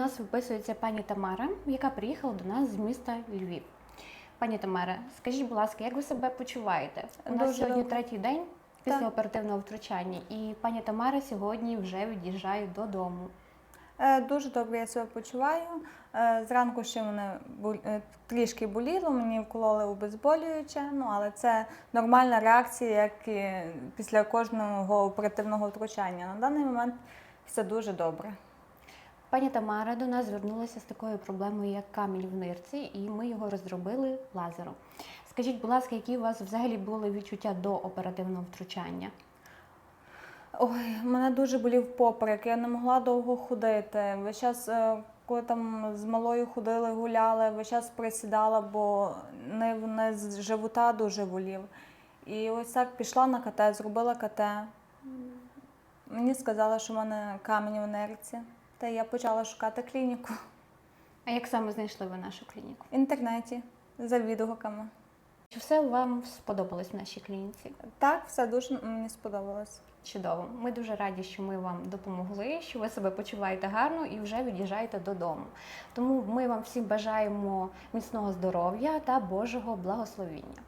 У нас виписується пані Тамара, яка приїхала до нас з міста Львів. Пані Тамара, скажіть, будь ласка, як ви себе почуваєте? У нас Дуже сьогодні добре. третій день після Так. оперативного втручання, і пані Тамара сьогодні вже від'їжджає додому. Е, Дуже добре я себе почуваю. Е, Зранку ще мене бу- е, трішки боліло, мені вкололи обезболююче, ну але це нормальна реакція, як і після кожного оперативного втручання. На даний момент все дуже добре. Пані Тамара до нас звернулася з такою проблемою, як камінь в нирці, і ми його розробили лазером. Скажіть, будь ласка, які у вас взагалі були відчуття до оперативного втручання? Ой, мене дуже болів поперек, я не могла довго ходити. Весь час, е, коли там з малою ходили, гуляли, весь час присідала, бо не, не з живота дуже болів. І ось так пішла на КТ, зробила КТ. Мені сказали, що в мене камінь в нерці. Та я почала шукати клініку А як саме знайшли ви нашу клініку? в інтернеті за відгуками. Чи все вам сподобалось в нашій клініці? Так, все дуже мені сподобалось. Чудово. Ми дуже раді, що ми вам допомогли, що ви себе почуваєте гарно і вже від'їжджаєте додому. Тому ми вам всім бажаємо міцного здоров'я та Божого благословіння.